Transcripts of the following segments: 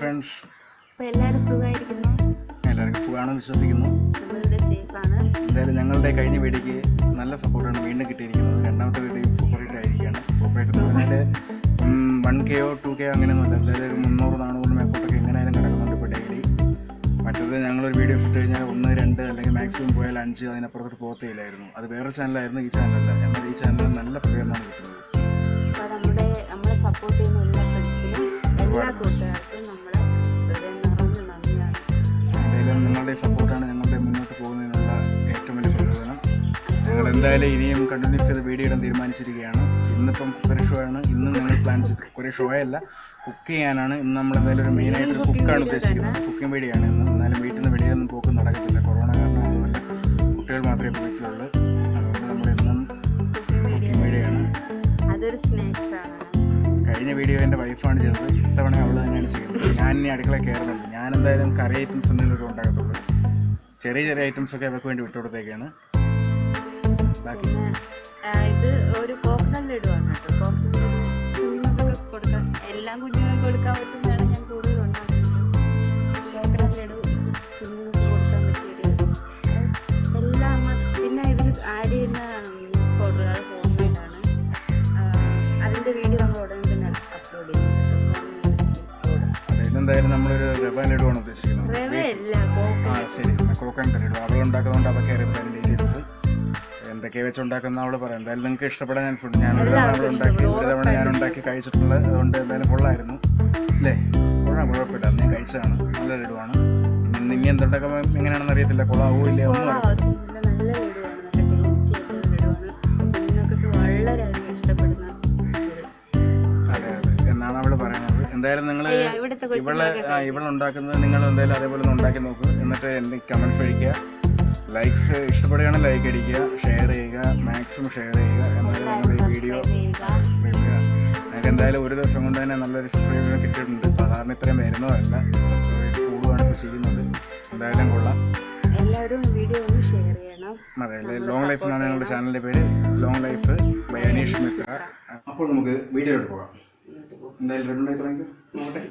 Friends സുഖമായിരിക്കുന്നു? എല്ലാവർക്കും സുഖമാണെന്ന് വിശ്വസിക്കുന്നു. എന്തായാലും ഞങ്ങളുടെ കഴിഞ്ഞ വീഡിയോക്ക് നല്ല സപ്പോർട്ടാണ് വീണ്ടും കിട്ടിയിരിക്കുന്നത്. രണ്ടാമത്തെ വീഡിയോ സൂപ്പർ ഹിറ്റ് ആയിരിക്കുകയാണ് സൂപ്പർ ഹിറ്റ് എന്ന് പറഞ്ഞാൽ വൺ കെയോ ടു കെയോ അങ്ങനെയൊന്നുമല്ല. എന്തായാലും ഒരു മുന്നൂറ് നാനൂറ് മേപ്പോട്ടൊക്കെ എങ്ങനെയായാലും കിടക്കുന്നുണ്ട് ഇപ്പോൾ ഡെയിലി മറ്റത് ഞങ്ങളൊരു വീഡിയോ ഇട്ട് കഴിഞ്ഞാൽ ഒന്ന് രണ്ട് അല്ലെങ്കിൽ മാക്സിമം പോയാൽ അഞ്ച് അതിനപ്പുറത്തോട്ട് പോകത്തേയില്ലായിരുന്നു. അത് വേറെ ചാനലായിരുന്നു ഈ ചാനലല്ല എന്നാൽ ഈ ചാനലിൽ നല്ല പ്രതികരണമാണ് കിട്ടുന്നത് നമ്മുടെ നമ്മളെ സപ്പോർട്ട് ചെയ്യുന്ന എന്തായാലും നിങ്ങളുടെ സപ്പോർട്ടാണ് ഞങ്ങളുടെ മുന്നോട്ട് പോകുന്നതിനുള്ള ഏറ്റവും വലിയ പ്രചോദനം. ഞങ്ങൾ എന്തായാലും ഇനിയും കണ്ടിന്യൂസ് ചെയ്ത് വീഡിയോ ഇടാൻ തീരുമാനിച്ചിരിക്കുകയാണ്. ഇന്നിപ്പം കുക്കറി ഷോ ആണ്. ഇന്ന് ഞങ്ങൾ പ്ലാൻ ചെയ്ത് കുക്കറി ഷോ അല്ല കുക്ക് ചെയ്യാനാണ്. ഇന്ന് നമ്മൾ എന്തായാലും ഒരു മെയിൻ ആയിട്ട് ഒരു കുക്കാണ് ഉദ്ദേശിക്കുന്നത്. കുക്കിംഗ് വീഡിയോ ആണ്. ഇന്ന് എന്നാലും വീട്ടിൽ നിന്ന് വെളിയിലൊന്നും പോക്ക് നടക്കത്തില്ല. കൊറോണ കാരണം അതുപോലെ കുട്ടികൾ മാത്രമേ പോയിട്ടുള്ളൂ വീട്ടിലുള്ളൂ. അതുകൊണ്ട് നമ്മൾ ഇന്നും കുക്കിംഗ് വീഡിയോ ആണ്. അതൊരു സ്നാക്സ് ആണ്. കഴിഞ്ഞ വീഡിയോ എന്റെ വൈഫാണ് ചെയ്തത്. ഇത്തവണ അവൾ തന്നെയാണ് ചെയ്യുന്നത് ഞാൻ ഇനി അടുക്കള കയറുന്നുണ്ട് ഞാൻ എന്തായാലും കറി ഐറ്റംസ് എന്തെങ്കിലുമൊക്കെ ഉണ്ടാകത്തുള്ളൂ ചെറിയ ചെറിയ ഐറ്റംസ് ഒക്കെ അവർക്ക് വേണ്ടി വിട്ടുകൊടുത്തേക്കാണ് ബാക്കി ഇത് ഒരു കേട്ടോ. കൊടുക്കാൻ എല്ലാം കുഞ്ഞുങ്ങൾക്ക് കൊടുക്കാൻ പറ്റുന്നതാണ് എന്തായാലും നമ്മളൊരു റവ ഇടുവാണ് ഉദ്ദേശിക്കുന്നത്. ആ ശരി. കോക്കനട്ട് ലഡു അവൾ ഉണ്ടാക്കുന്നതുകൊണ്ട് അതൊക്കെ അതിന്റെ ഡീറ്റെയിൽസ് എന്തൊക്കെ വെച്ച് ഉണ്ടാക്കുന്ന അവൾ പറയാം എന്തായാലും നിങ്ങൾക്ക് ഇഷ്ടപ്പെടാൻ ഞാൻ ഒരു തവണ ഉണ്ടാക്കി ഒരു തവണ ഞാൻ ഉണ്ടാക്കി കഴിച്ചിട്ടുള്ളത് അതുകൊണ്ട് എന്തായാലും ഫുള്ളായിരുന്നു അല്ലേ? കൊള്ളാം കുഴപ്പമില്ല അന്ന് ഞാൻ കഴിച്ചതാണ്. നല്ല ലഡുവാണ് ഇനി എന്തുണ്ടാക്കാൻ എങ്ങനെയാണെന്ന് അറിയത്തില്ല. കൊള്ളാവൂ ഇല്ല ഒന്നും അറിയത്തില്ല. എന്തായാലും നിങ്ങൾ ഇവിടെ ഇവിടെ ഇവൾ ഉണ്ടാക്കുന്നത് നിങ്ങൾ എന്തായാലും അതേപോലെ ഒന്ന് ഉണ്ടാക്കി നോക്കുക എന്നിട്ട് എന്റെ കമൻസ് അടിക്കുക ലൈക്സ് ഇഷ്ടപ്പെടുകയാണെങ്കിൽ ലൈക്ക് അടിക്കുക ഷെയർ ചെയ്യുക മാക്സിമം ഷെയർ ചെയ്യുക. എന്നാലും ഞങ്ങളുടെ ഈ വീഡിയോ നിങ്ങൾക്ക് ഞങ്ങൾക്ക് എന്തായാലും ഒരു ദിവസം കൊണ്ട് തന്നെ നല്ലൊരു സബ്സ്ക്രൈബ് കിട്ടിയിട്ടുണ്ട്. സാധാരണ ഇത്രയും വരുന്നതല്ല. കൂടുതലാണ് ഇപ്പോൾ ചെയ്യുന്നത്. എന്തായാലും കൊള്ളാം. എല്ലാവരും വീഡിയോ ഒന്ന് ഷെയർ ചെയ്യണം. അതെ ലോങ് ലൈഫ് എന്നാണ് ഞങ്ങളുടെ ചാനലിന്റെ പേര്. Long life by Aneesh Mithra അപ്പോൾ നമുക്ക് വീഡിയോ പോകാം. എന്തായാലും റെഡി ഉണ്ടായി തുടങ്ങി നോക്കട്ടെ.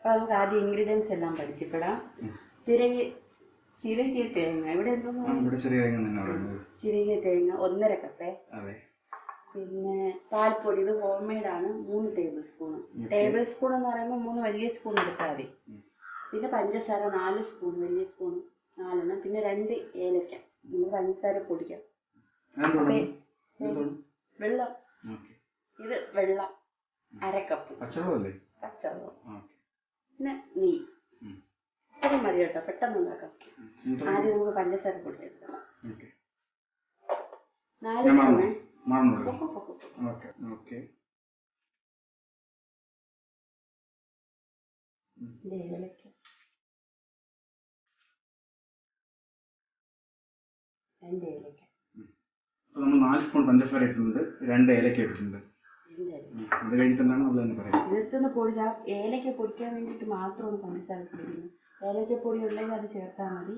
അപ്പോൾ നമുക്ക് ആദ്യം ഇൻഗ്രീഡിയൻസ് എല്ലാം പരിചയപ്പെടാം ചിരകി ചിരകിയ തേങ്ങ. ഇവിടെ എന്തോന്ന് ഇവിടെ ചെറിയ കാര്യങ്ങൾ തന്നെ പറയുന്നത് ചിരകിയ തേങ്ങ ഒന്നര കപ്പേ അതെ. പിന്നെ പാൽപ്പൊടി ഇത് ഹോം ആണ്. മൂന്ന് ടേബിൾ സ്പൂൺ ടേബിൾ സ്പൂൺ എന്ന് പറയുമ്പോൾ മൂന്ന് വലിയ സ്പൂൺ എടുത്താൽ മതി. പിന്നെ പഞ്ചസാര നാല് സ്പൂൺ വലിയ സ്പൂൺ നാലെണ്ണം. പിന്നെ രണ്ട് ഏലക്ക. നമ്മൾ പഞ്ചസാര പൊടിക്കാം. വെള്ളം. ഇത് വെള്ളം. അര കപ്പ് പച്ചവെള്ളമല്ലേ പച്ചവെള്ളം പിന്നെ നെയ്യ്. ഇത്രയും മതി കേട്ടോ പെട്ടെന്ന് ഉണ്ടാക്കാം. ആദ്യം നമുക്ക് പഞ്ചസാര പൊടിച്ചെടുക്കാം ഓക്കെ. നാല് സ്പൂണേ രണ്ട് ഏലക്ക. നമ്മൾ നാല് സ്പൂൺ പഞ്ചസാര ഇട്ടിട്ടുണ്ട് രണ്ട് ഏലക്ക ഇട്ടിട്ടുണ്ട്. ജസ്റ്റ് ഒന്ന് പൊടിച്ച ഏലക്ക പൊടിക്കാൻ വേണ്ടിയിട്ട് മാത്രമാണ് പഞ്ചസാര പൊടിക്കുന്നത് ഏലക്ക പൊടി ഉണ്ടെങ്കിൽ അത് ചേർത്താൽ മതി.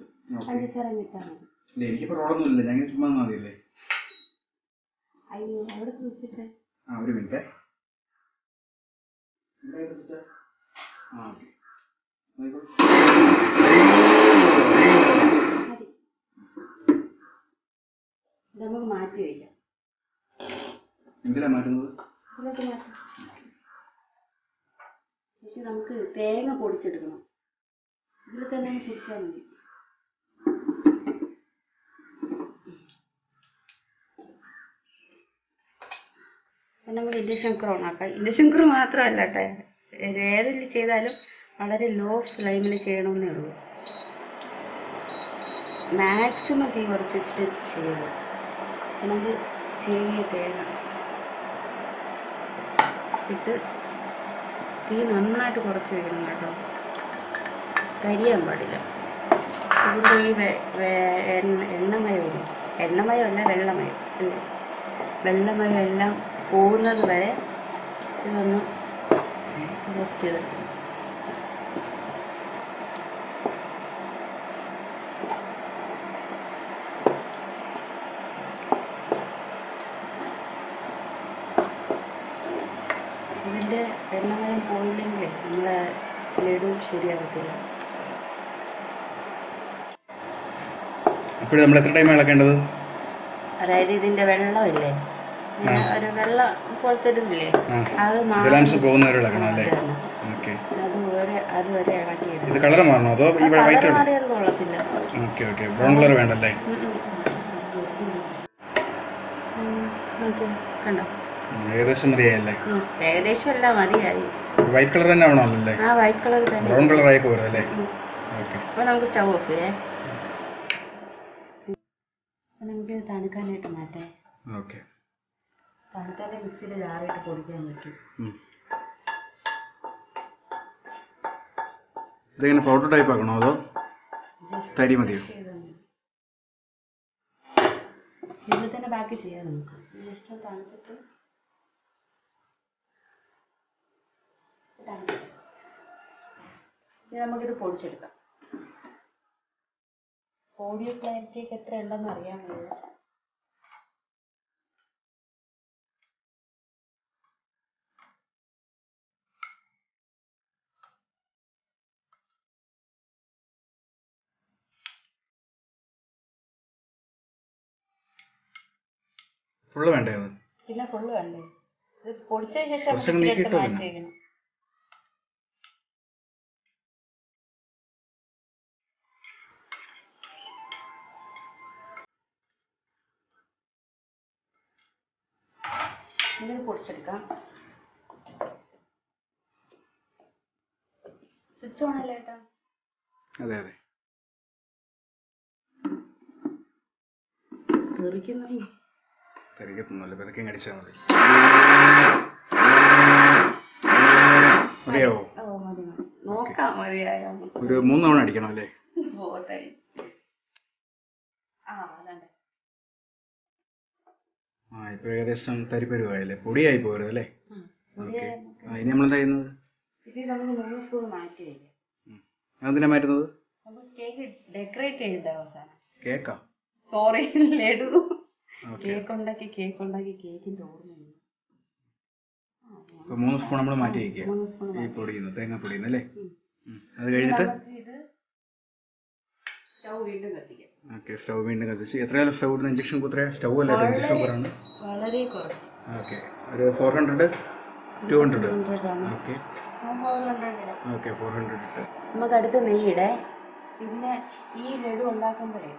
പഞ്ചസാര ഇട്ടാൽ മതി. ഇല്ല എനിക്കിപ്പോൾ റോളൊന്നും ഇല്ല ഞങ്ങൾ ചുമ്മാ തന്നാൽ മതിയല്ലേ? അയ്യോ അവിടെ കുറിച്ചിട്ട് ആ ഒരു മിനിറ്റ്. നമുക്ക് മാറ്റി വയ്ക്കാം. എന്തിനാ മാറ്റുന്നത്? പക്ഷെ നമുക്ക് തേങ്ങ പൊടിച്ചെടുക്കണം. ഇതിൽ തന്നെ പൊടിച്ചാൽ മതി. നമുക്ക് ഇൻഡക്ഷൻ കുക്കർ ഓണാക്കാം. ഇൻഡക്ഷൻ കുക്കർ മാത്രമല്ല കേട്ടോ. ഏതിൽ ചെയ്താലും വളരെ ലോ ഫ്ലെയിമിൽ ചെയ്യണമെന്നേ ഉള്ളൂ. മാക്സിമം തീ കുറച്ച് വെച്ചിട്ട് ചെയ്യണം നമുക്ക് ചെറിയ തേങ്ങ ഇട്ട് തീ നന്നായിട്ട് കുറച്ച് വെക്കണം കേട്ടോ. കരിയാൻ പാടില്ല. ഇതിന്റെ ഈ എണ്ണമയമില്ല എണ്ണമയമല്ല വെള്ളമയം അല്ലേ? വെള്ളമയം എല്ലാം പോകുന്നത് വരെ ഇതൊന്ന് റോസ്റ്റ് ചെയ്തെടുക്കണം ഇതിന്റെ എണ്ണമയം പോയില്ലെങ്കിൽ നമ്മളെ ലഡു ശരിയാകത്തില്ല അപ്പോഴും നമ്മൾ എത്ര ടൈം ഇളക്കേണ്ടത് അതായത് ഇതിന്റെ വെള്ളമില്ലേ ഒരു വെള്ളം പോലത്തെ ഇതില്ലേ അത് ജലാംശം പോകുന്നവരെ ഇളക്കണം അല്ലേ? ഓക്കെ. അതുവരെ അതുവരെ ഇളക്കിയിടും ഇത് കളർ മാറണോ അതോ ഈ വൈറ്റ് കൊള്ളത്തില്ല. Okay okay. ബ്രൗൺ കളർ വേണ്ടല്ലേ കണ്ടോ? ഏകദേശം മതിയായല്ലേ? ഏകദേശം എല്ലാം മതിയായി. വൈറ്റ് കളർ തന്നെ ആവണമല്ലേ ആ വൈറ്റ് കളർ തന്നെ. ബ്രൗൺ കളർ ആയി പോരല്ലേ അല്ലേ. ഓക്കെ. അപ്പൊ നമുക്ക് സ്റ്റൗ ഓഫ് ചെയ്യേ അപ്പൊ നമുക്ക് ഇത് തണുക്കാനായിട്ട് മാറ്റേ. ഓക്കെ. തണുത്താലേ മിക്സിയിൽ ജാറിട്ട് പൊടിക്കാൻ പറ്റും. ഇതെങ്ങനെ പൗഡർ ടൈപ്പ് ആക്കണോ അതോ തരി മതിയോ. ഇതിൽ തന്നെ ബാക്കി ചെയ്യാം നമുക്ക്. ജസ്റ്റ് തണുത്തിട്ട് നമുക്കിത് പൊടിച്ചെടുക്കാം. ഓഡിയോ ക്ലാരിറ്റിയൊക്കെ എത്ര ഉണ്ടെന്ന് അറിയാൻ വയ്യ. ഫുള്ള് വേണ്ടേ ഇല്ല പിന്നെ ഫുള്ള് വേണ്ടേ? ഇത് പൊടിച്ചതിന് ശേഷം മാറ്റി വയ്ക്കണം ഇത് പൊടിച്ചെടുക്കാം. സ്വിച്ച് ഓൺ അല്ലേ ഏട്ടാ? അതെ അതെ. പതുക്കെ അടിച്ചാൽ മതി. മതിയാവോ? നോക്കാം മതിയായോ? ഒരു മൂന്ന് തവണ അടിക്കണം അല്ലേ? പോട്ടെ. ആ അതാണ്ട്. ആ ഇപ്പൊ ഏകദേശം തരിപ്പരുവായല്ലേ? പൊടിയായി പോരുത് അല്ലേ. ഓക്കെ. ആ നമ്മൾ നമ്മളെന്താ ചെയ്യുന്നത്? ഇത് നമുക്ക് മൂന്ന് സ്പൂൺ മാറ്റി വയ്ക്കാം അതെന്തിനാ മാറ്റുന്നത്? നമുക്ക് കേക്ക് ഡെക്കറേറ്റ് ചെയ്ത അവസാനം. കേക്കാ? സോറി ലഡു. ഓക്കെ. കേക്ക് ഉണ്ടാക്കി കേക്ക് ഉണ്ടാക്കി കേക്കിന്റെ ഓർമ്മയില്ല. ആ, മൂന്ന് സ്പൂൺ നമ്മൾ മാറ്റി വയ്ക്കുക ഈ പൊടിയുന്നു ഈ പൊടിയുന്നു തേങ്ങ അല്ലേ. അത് കഴിഞ്ഞിട്ട്? നമുക്ക് ഇത് സ്റ്റൗ വീണ്ടും കത്തിക്കാം. ഓക്കെ സ്റ്റൗ വീണ്ടും കത്തിച്ച്. എത്രയാലും സ്റ്റൗ ഇടുന്ന ഇഞ്ചക്ഷൻ കുത്ര സ്റ്റൗ അല്ല ഇഞ്ചക്ഷൻ കുക്കറാണ് വളരെ കുറച്ച്. ഓക്കെ ഒരു four hundred two hundred okay. Okay four hundred ഇട്ട്. നമുക്ക് അടുത്ത് നെയ്യിടേ. പിന്നെ ഈ ലഡു ഉണ്ടാക്കുമ്പോഴേ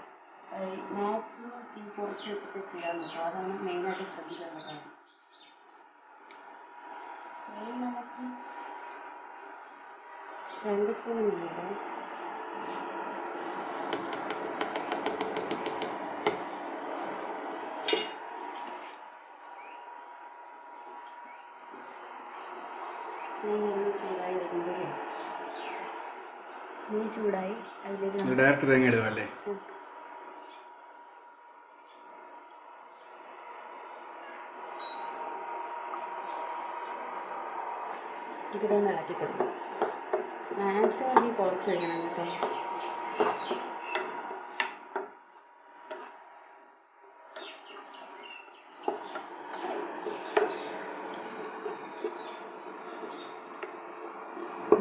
മാക്സിമം തീ കുറച്ച് വെച്ചിട്ട് ചെയ്യാൻ പറ്റും. അതാണ് മെയിനായിട്ട് ശ്രദ്ധിക്കേണ്ട കാര്യം. നമുക്ക് രണ്ട് സ്പൂൺ നെയ്യിടേ നെയ്യ് ചൂടായി. വരുമ്പോഴേ നെയ്യ് ചൂടായി അതിലേക്ക് ഡയറക്റ്റ് തേങ്ങ അല്ലേ? ഉം. ഇതൊന്ന് ഇളക്കി കൊടുക്കും. മാക്സിമം കുറച്ച് വയ്ക്കണം കേട്ടോ.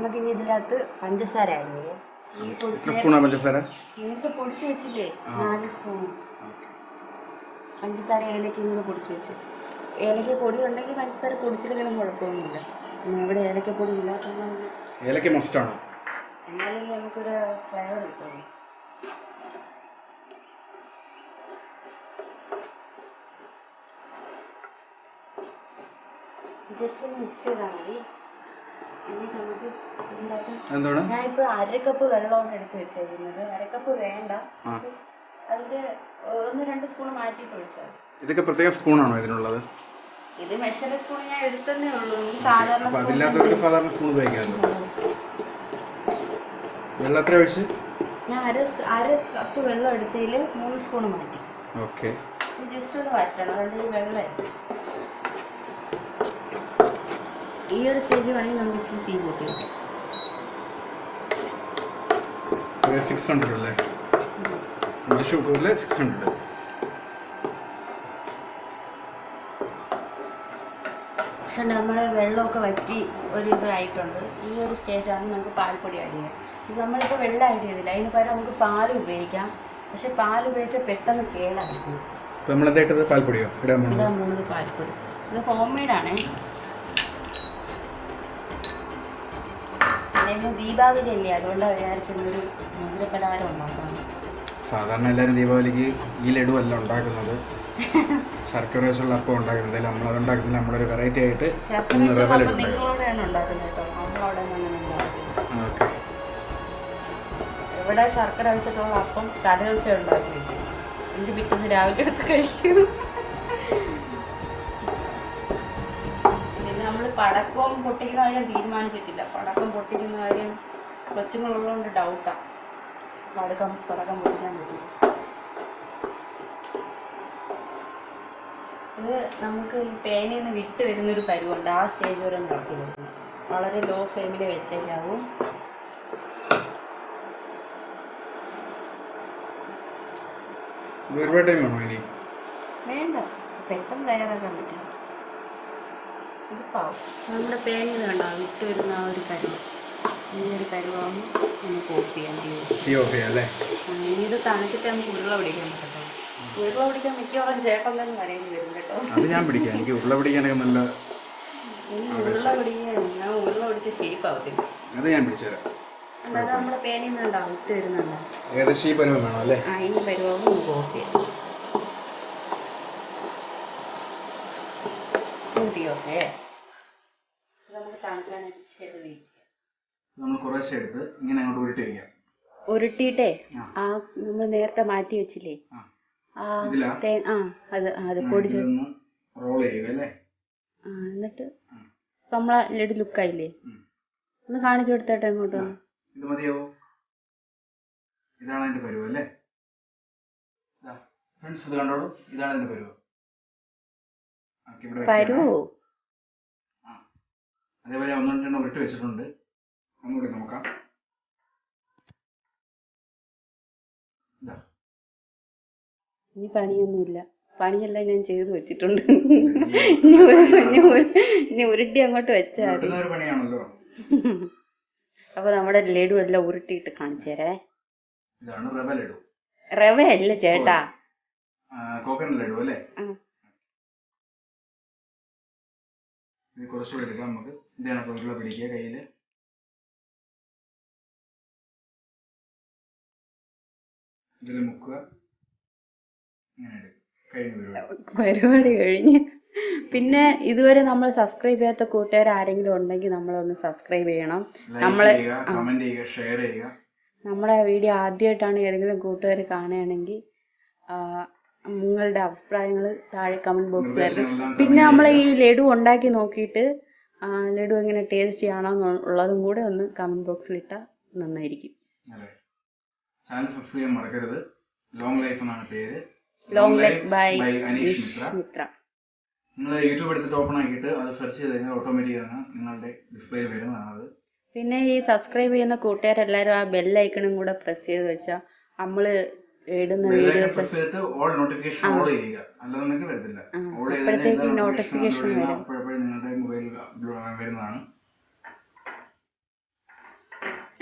നമുക്കിനി ഇതിനകത്ത് പഞ്ചസാര എത്ര പൊടിച്ച സ്പൂണാ പഞ്ചസാര? നേരത്തെ പൊടിച്ച് വെച്ചില്ലേ. നാല് സ്പൂൺ പഞ്ചസാര ഏലക്ക പൊടിച്ച് വെച്ച്. ഏലക്ക പൊടി ഉണ്ടെങ്കിൽ പഞ്ചസാര പൊടിച്ചില്ലെങ്കിലും കുഴപ്പമൊന്നുമില്ല. ഇവിടെ ഏലക്കപ്പൊടി ഇല്ലാത്തതുകൊണ്ട് ഏലക്ക മസ്റ്റാണോ? നമുക്കൊരു ഫ്ലേവർ കിട്ടുള്ളൂ. ജസ്റ്റ് ഒന്ന് മിക്സ് ചെയ്താൽ മതി. എന്നിട്ട് നമുക്ക് ഇതിന്റെ അകത്ത് അര കപ്പ് വെള്ളമാണ് എടുത്ത് വെച്ചേക്കുന്നത്. കപ്പ് വേണ്ട. അതിന്റെ ഒന്ന് രണ്ട് സ്പൂൺ മാറ്റിയിട്ട് ഒഴിച്ചാൽ. ഇതൊക്കെ പ്രത്യേക സ്പൂണാണോ ഇതിനുള്ളത്? ഇത് മെഷർ സ്പൂൺ ഞാൻ എടുത്തേ ഉള്ളൂ. സാധാരണ അതില്ലാത്തവർക്ക് സാധാരണ സ്പൂൺ ഉപയോഗിക്കാമല്ലോ. വെള്ളം എത്ര ഒഴിച്ച്? ഞാൻ അര അര കപ്പ് വെള്ളം എടുത്തതിൽ മൂന്ന് സ്പൂൺ മാറ്റി. ഓക്കെ. ജസ്റ്റ് ഒന്ന് വറ്റണം. അതുകൊണ്ട് ഈ വെള്ളം ഈ ഒരു സ്റ്റേജ് വേണമെങ്കിൽ നമുക്ക് ഇച്ചിരി തീ കൂട്ടി സിക്സ് ഹൺഡ്രഡ് അല്ലേ? കുക്കറിൽ സിക്സ് ഹൺഡ്രഡ് പക്ഷെ നമ്മൾ വെള്ളമൊക്കെ വറ്റി ഒരു ഇതായിട്ടുണ്ട് ഈ ഒരു സ്റ്റേജാണ് നമുക്ക് പാൽപ്പൊടി ആഡ് ചെയ്യുക ഇത് നമ്മളിപ്പോൾ വെള്ളം ആഡ് ചെയ്തില്ല. അതിന് പകരം നമുക്ക് പാൽ ഉപയോഗിക്കാം. പക്ഷെ പാൽ ഉപയോഗിച്ചാൽ പെട്ടെന്ന് കേടായിരിക്കും. പാൽപ്പൊടിയോ? ഇടാൻ പാൽപ്പൊടി. ഇത് ഹോം മെയ്ഡാണേ അല്ലെങ്കിൽ ദീപാവലി അല്ലേ? അതുകൊണ്ടാണ് വിചാരിച്ചൊരു മധുര പലഹാരം ഉണ്ടാക്കാം സാധാരണ എല്ലാവരും ദീപാവലിക്ക് ഈ ലഡു അല്ല ഉണ്ടാക്കുന്നത്. ശർക്കര വെച്ചുള്ള അപ്പം ഉണ്ടാക്കുന്നത്. നമ്മളത് ഉണ്ടാക്കുന്നത് നമ്മളൊരു വെറൈറ്റി ആയിട്ട് ഇന്ന് നിങ്ങളോടെയാണ് ഉണ്ടാക്കുന്നത് കേട്ടോ. നമ്മളവിടെ ഓക്കെ. ഇവിടെ ശർക്കര വെച്ചിട്ടുള്ള അപ്പം തലേ ദിവസം ഉണ്ടാക്കി വെക്കും എനിക്ക് പിറ്റേന്ന് രാവിലെ എടുത്ത് കഴിക്കും. പടക്കം പൊട്ടിക്കുന്ന കാര്യം തീരുമാനിച്ചിട്ടില്ല. പടക്കം പൊട്ടിക്കുന്ന കാര്യം കൊച്ചുങ്ങളുള്ളതുകൊണ്ട് ഡൗട്ടാണ് പടക്കം പടക്കം പൊട്ടിക്കാൻ പറ്റില്ല. ഇത് നമുക്ക് ഈ പേനയിൽ നിന്ന് വിട്ട് വരുന്നൊരു പരുവുണ്ട്. ആ സ്റ്റേജ് വരെ നടത്തി വരുന്നത് വളരെ ലോ ഫ്ലെയിമിൽ വെച്ചേക്കാവും വേണ്ട. പെട്ടെന്ന് തയ്യാറാക്കാൻ പറ്റും ഇത് പാവം നമ്മുടെ പേനിൽ കണ്ടോ? വിട്ട് വരുന്ന ആ ഒരു കരുവ് ഈ ഒരു കരുവാകുമ്പോൾ നമുക്ക് കോപ്പി ചെയ്യാൻ ചെയ്യും ഇത് തണുത്തിട്ട് നമുക്ക് ഉരുള പിടിക്കാൻ പറ്റത്തുള്ളൂ ഉരുള പിടിക്കാൻ മിക്കവാറും ചേട്ടൻ തന്നെ വരേണ്ടി വരും കേട്ടോ. അത് ഞാൻ പിടിക്കാം. എനിക്ക് ഉരുള പിടിക്കാനൊക്കെ നല്ല ഉരുള പിടിക്കാൻ ഞാൻ ഉരുള പിടിച്ച ഷേപ്പ് ആവത്തില്ല. അത് ഞാൻ പിടിച്ചുതരാം. നമ്മുടെ പേനയിൽ നിന്നുണ്ടാവും വിട്ട് വരുന്നുണ്ടാവും ഏകദേശം ഈ പരുവം വേണം അല്ലേ? ആ ഈ വരുവാകുമ്പോൾ നമുക്ക് ഓഫ് ചെയ്യാം. ഓക്കെ നമുക്ക് തണുക്കാനായിട്ട് ചെയ്ത് വയ്ക്കാം നമ്മൾ കുറേശ്ശെ എടുത്ത് ഇങ്ങനെ അങ്ങോട്ട് ഉരുട്ടി വയ്ക്കാം ഉരുട്ടിയിട്ടേ? ആ. ആ നമ്മൾ നേരത്തെ മാറ്റി വെച്ചില്ലേ? ആ. ആ തേ ആ അത് ആ, അത് പൊടിച്ച് ഇതൊന്ന് റോൾ ചെയ്യുക അല്ലേ? ആ എന്നിട്ട്. നമ്മളെ ലഡു ലുക്കായില്ലേ? ഉം. ഒന്ന് കാണിച്ചു കൊടുത്തേട്ടെ അങ്ങോട്ട് ഒന്ന്. ഇത് മതിയാവോ? ഇതാണ് അതിന്റെ പരുവ് അല്ലേ? ഫ്രണ്ട്സ് ഇത് കണ്ടോളൂ. ഇതാണ് അതിന്റെ പരുവം. വെക്കുകയാണ്. അതേപോലെ ഒന്ന് രണ്ടെണ്ണം ഉരുട്ടി വെച്ചിട്ടുണ്ട്. ഒന്നുകൂടി നോക്കാം. ഇനി പണിയൊന്നുമില്ല. പണിയെല്ലാം ഞാൻ ചെയ്തു വെച്ചിട്ടുണ്ട്. ഇനി ഉരുട്ടി അങ്ങോട്ട് വെച്ചാൽ അപ്പൊ നമ്മുടെ ലഡു എല്ലാം ഉരുട്ടിയിട്ട് കാണിച്ചു തരേ. റവ അല്ല ചേട്ടാ. കോക്കനട്ട് ലഡു അല്ലേ? ഇത് കുറച്ചുകൂടെ എടുക്കാം നമുക്ക്. ഇതാണ് ഉരുള പിടിക്കുക കയ്യിൽ ഇതിൽ മുക്കുക. പരിപാടി കഴിഞ്ഞ്. പിന്നെ ഇതുവരെ നമ്മൾ സബ്സ്ക്രൈബ് ചെയ്യാത്ത കൂട്ടുകാർ ആരെങ്കിലും ഉണ്ടെങ്കിൽ നമ്മൾ ഒന്ന് സബ്സ്ക്രൈബ് ചെയ്യണം നമ്മളെ ഷെയർ ചെയ്യുക നമ്മുടെ വീഡിയോ ആദ്യമായിട്ടാണ് ഏതെങ്കിലും കൂട്ടുകാർ കാണുകയാണെങ്കിൽ നിങ്ങളുടെ അഭിപ്രായങ്ങൾ താഴെ കമന്റ് ബോക്സിൽ നിർദ്ദേശങ്ങളെല്ലാം പിന്നെ നമ്മൾ ഈ ലഡു ഉണ്ടാക്കി നോക്കിയിട്ട് ലഡു എങ്ങനെ ടേസ്റ്റ് ഉള്ളതും കൂടെ ഒന്ന് കമന്റ് ബോക്സിൽ ഇട്ടാൽ നന്നായിരിക്കും. ചാനൽ സബ്സ്ക്രൈബ് ചെയ്യാൻ മറക്കരുത്. ലോങ് ലൈഫ് എന്നാണ് പേര്. Long life by Aneesh Mithra നിങ്ങൾ യൂട്യൂബ് എടുത്തിട്ട് ഓപ്പൺ ആക്കിയിട്ട് അത് സെർച്ച് ചെയ്ത് കഴിഞ്ഞാൽ ഓട്ടോമാറ്റിക് ആണ് നിങ്ങളുടെ ഡിസ്പ്ലേയിൽ വരുന്നതാണ് പിന്നെ ഈ സബ്സ്ക്രൈബ് ചെയ്യുന്ന കൂട്ടുകാരെല്ലാവരും ആ ബെല്ലൈക്കണും കൂടെ പ്രസ് ചെയ്ത് വെച്ചാൽ നമ്മൾ ഇടുന്ന വീഡിയോസ് ഓൾ നോട്ടിഫിക്കേഷൻ ഓൾ ചെയ്യുക. അല്ലാന്നുണ്ടെങ്കിൽ വരത്തില്ല. ഓൾ അപ്പോഴത്തേക്ക് നോട്ടിഫിക്കേഷൻ വരും. അപ്പോഴപ്പോഴും നിങ്ങളുടെ മൊബൈലിൽ വരുന്നതാണ്.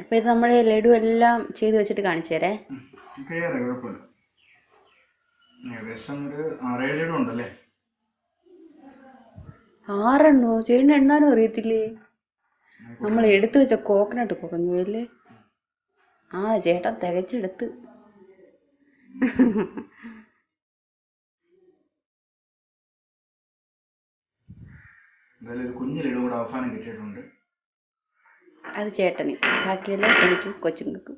അപ്പോൾ ഇത് നമ്മൾ ലഡു എല്ലാം ചെയ്തു വെച്ചിട്ട് കാണിച്ചു തരേ ഉം. കഴിയാതെ കുഴപ്പമില്ല. ഏകദേശം ഒരു ആറേഴ് ലഡു ഉണ്ടല്ലേ? ആറെണ്ണോ? ചേട്ടൻ എണ്ണാനും അറിയത്തില്ലേ? നമ്മൾ എടുത്തു വെച്ച കോക്കനട്ട് കുറഞ്ഞു അല്ലേ ആ ചേട്ടൻ തികച്ചെടുത്ത്. ഒരു കുഞ്ഞു ലഡു കൂടെ അവസാനം കിട്ടിയിട്ടുണ്ട്. അത് ചേട്ടന്. ബാക്കിയെല്ലാം എനിക്ക് കൊച്ചുങ്ങൾക്കും.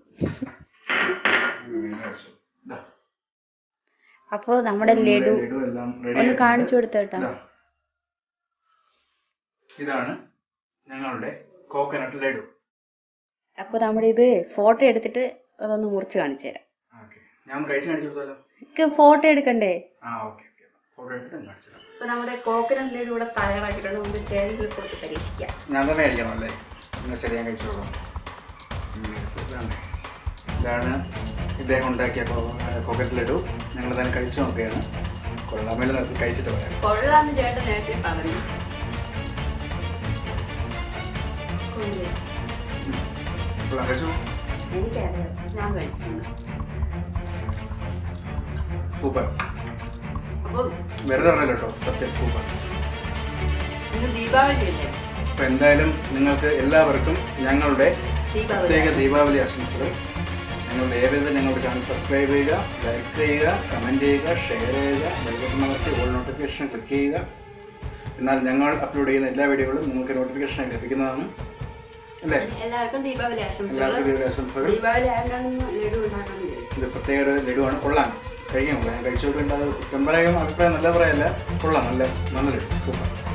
അപ്പൊ നമ്മുടെ ലഡു ഒന്ന് കാണിച്ചു കൊടുത്തേട്ടാ ഇതാണ് ഞങ്ങളുടെ കോക്കനട്ട് ലഡു. അപ്പോൾ ഇത് ഫോട്ടോ എടുത്തിട്ട് അതൊന്ന് മുറിച്ച് കാണിച്ചു തരാം. എനിക്ക് ഫോട്ടോ എടുക്കണ്ടേ? ആ ഓക്കെ ഓക്കെ ഫോട്ടോ എടുത്തിട്ട് ഞാൻ കാണിച്ചു നമ്മുടെ കോക്കനട്ട് ലഡു ഇവിടെ തയ്യാറാക്കിയിട്ടുണ്ട് നമുക്ക് ടേബിളിൽ കൊടുത്ത് പരീക്ഷിക്കാം. ഞാൻ തന്നെ കഴിക്കണം അല്ലേ? എന്നാൽ ശരി ഞാൻ കഴിച്ചു കൊടുക്കാം. ഇങ്ങനെ എടുത്ത് ഇതാണ്. ഇതാണ് ഇദ്ദേഹം ഉണ്ടാക്കിയ കോക്കനട്ട് ലഡു. ഞങ്ങൾ തന്നെ കഴിച്ചു നോക്കുകയാണ്. കൊള്ളാമേലെ കഴിച്ചിട്ട് പറയാം. കൊള്ളാന്ന് ചേട്ടൻ നേരത്തെ പറഞ്ഞു. കുഴപ്പമൊന്നുമില്ല ഇപ്പോൾ കഴിച്ചു എനിക്കറിയാം. ഞാൻ കഴിച്ചിട്ടുണ്ട്. സൂപ്പർ. വെറുതെ പറഞ്ഞല്ലോ കേട്ടോ സത്യം സൂപ്പർ. അപ്പൊ എന്തായാലും നിങ്ങൾക്ക് എല്ലാവർക്കും ഞങ്ങളുടെ പ്രത്യേക ദീപാവലി ആശംസകൾ. ഞങ്ങളുടെ ഏവരും ഞങ്ങളുടെ ചാനൽ സബ്സ്ക്രൈബ് ചെയ്യുക ലൈക്ക് ചെയ്യുക കമന്റ് ചെയ്യുക ഷെയർ ചെയ്യുക ബെൽബട്ടൺ അമർത്തി ഓൾ നോട്ടിഫിക്കേഷൻ ക്ലിക്ക് ചെയ്യുക. എന്നാൽ ഞങ്ങൾ അപ്ലോഡ് ചെയ്യുന്ന എല്ലാ വീഡിയോകളും നിങ്ങൾക്ക് നോട്ടിഫിക്കേഷൻ ലഭിക്കുന്നതാണ്. അല്ലേ? എല്ലാവർക്കും ദീപാവലി ആശംസകൾ. ദീപാവലി ആശംസകൾ. ഇത് പ്രത്യേക ലഡുവാണ് കൊള്ളാം. കഴിക്കാൻ കുറ്റം പറയാൻ അഭിപ്രായം നല്ല പറയല്ല? കൊള്ളാം. നല്ല നല്ലൊരു സൂപ്പർ.